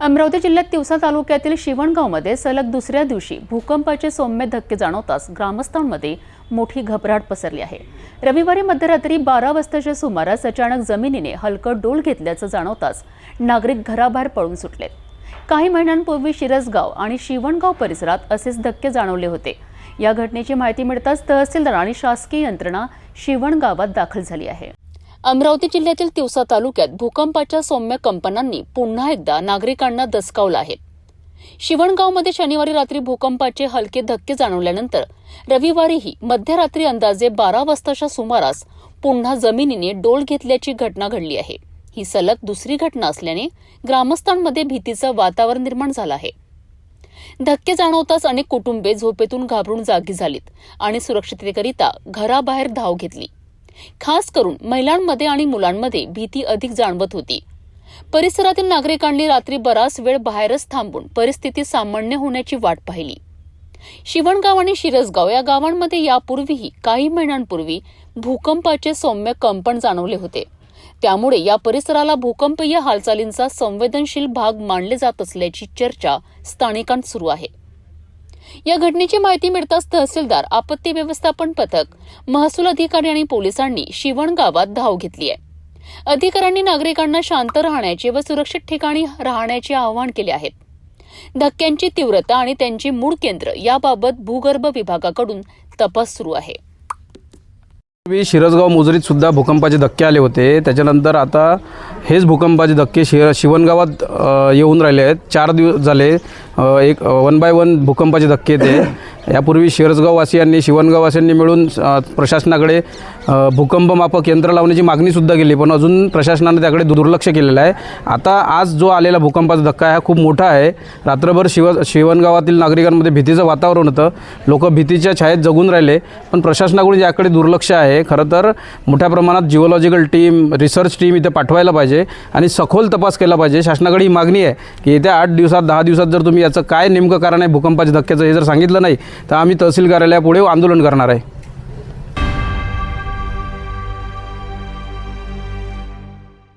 अमरावती जिल्ह्यात तिवसा तालुक्यातील शिवणगावमध्ये सलग दुसऱ्या दिवशी भूकंपाचे सौम्य धक्के जाणवताच ग्रामस्थांमध्ये मोठी घबराट पसरली आहे. रविवारी मध्यरात्री बारा वाजताच्या सुमारास अचानक जमिनीने हलकं डोल घेतल्याचं जाणवताच नागरिक घराबाहेर पळून सुटलेत. काही महिन्यांपूर्वी शिरसगाव आणि शिवणगाव परिसरात असेच धक्के जाणवले होते. या घटनेची माहिती मिळताच तहसीलदार आणि शासकीय यंत्रणा शिवणगावात दाखल झाली आहे. अमरावती जिल्ह्यातील तिवसा तालुक्यात भूकंपाच्या सौम्य कंपनांनी पुन्हा एकदा नागरिकांना दसकावलं आहे. शिवणगावमध्ये शनिवारी रात्री भूकंपाचे हलके धक्के जाणवल्यानंतर रविवारीही मध्यरात्री अंदाजे बारा वाजताच्या सुमारास पुन्हा जमिनीने डोल घेतल्याची घटना घडली आहे. ही सलग दुसरी घटना असल्याने ग्रामस्थांमध्ये भीतीचं वातावरण निर्माण झालं आहे. धक्के जाणवताच अनेक कुटुंबे झोपेतून घाबरून जागी झालीत आणि सुरक्षिततेकरिता घराबाहेर धाव घेतली. खास करून महिलांमध्ये आणि मुलांमध्ये भीती अधिक जाणवत होती. परिसरातील नागरिकांनी रात्री बराच वेळ बाहेरच थांबून परिस्थिती सामान्य होण्याची वाट पाहिली. शिवणगाव आणि शिरसगाव या गावांमध्ये यापूर्वीही काही महिन्यांपूर्वी भूकंपाचे सौम्य कंपन जाणवले होते. त्यामुळे या परिसराला भूकंपीय हालचालींचा संवेदनशील भाग मानले जात असल्याची चर्चा स्थानिकांत सुरू आहे. या घटनेची माहिती मिळताच तहसीलदार आपत्ती व्यवस्थापन पथक महसूल अधिकारी आणि पोलिसांनी शिवण गावात धाव घेतली आहे. अधिकाऱ्यांनी नागरिकांना शांत राहण्याचे व सुरक्षित ठिकाणी राहण्याचे आवाहन केले आहेत. धक्क्यांची तीव्रता आणि त्यांची मूळ केंद्र याबाबत भूगर्भ विभागाकडून तपास सुरू आहे. शिरसगाव मोजरीत सुद्धा भूकंपाचे धक्के आले होते. त्याच्यानंतर आता हेच भूकंपाचे धक्के शि शिवणगावात येऊन राहिले आहेत. चार दिवस झाले एक वन बाय वन भूकंपाचे धक्के ते यापूर्वी शिरसगाववासियांनी शिवणगाववासियांनी मिळून प्रशासनाकडे भूकंप मापक यंत्र लावण्याची मागणीसुद्धा केली पण अजून प्रशासनाने त्याकडे दुर्लक्ष केलेलं आहे. आता आज जो आलेला भूकंपाचा धक्का आहे हा खूप मोठा आहे. रात्रभर शिव शिवणगावातील नागरिकांमध्ये भीतीचं वातावरण होतं. लोक भीतीच्या छायेत जगून राहिले पण प्रशासनाकडून याकडे दुर्लक्ष आहे. खरं तर मोठ्या प्रमाणात जिओलॉजिकल टीम रिसर्च टीम इथे पाठवायला पाहिजे. पाहिजे आणि सखोल तपास केला पाहिजे. शासनाकडे ही मागणी आहे की येत्या आठ दिवसात दहा दिवसात जर तुम्ही याचं काय नेमकं कारण आहे भूकंपाच्या धक्क्याचं हे जर सांगितलं नाही तर आम्ही तहसील कार्यालयापुढे आंदोलन करणार आहे.